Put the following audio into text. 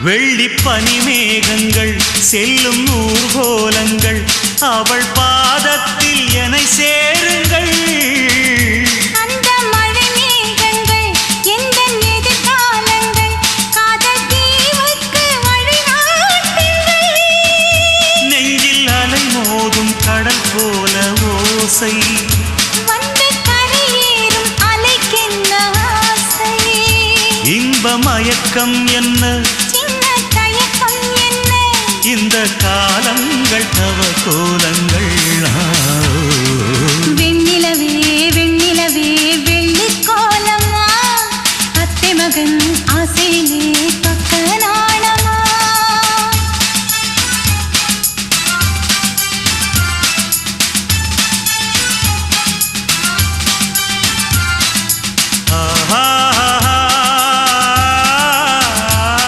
வெள்ளி பனிமேகங்கள் செல்லும் ஊர்கோலங்கள் அவள் பாதத்தில் என சேருங்கள். கடல் போல ஓசை. இன்ப மயக்கம் என்ன? ஆசையிலே பக்கம்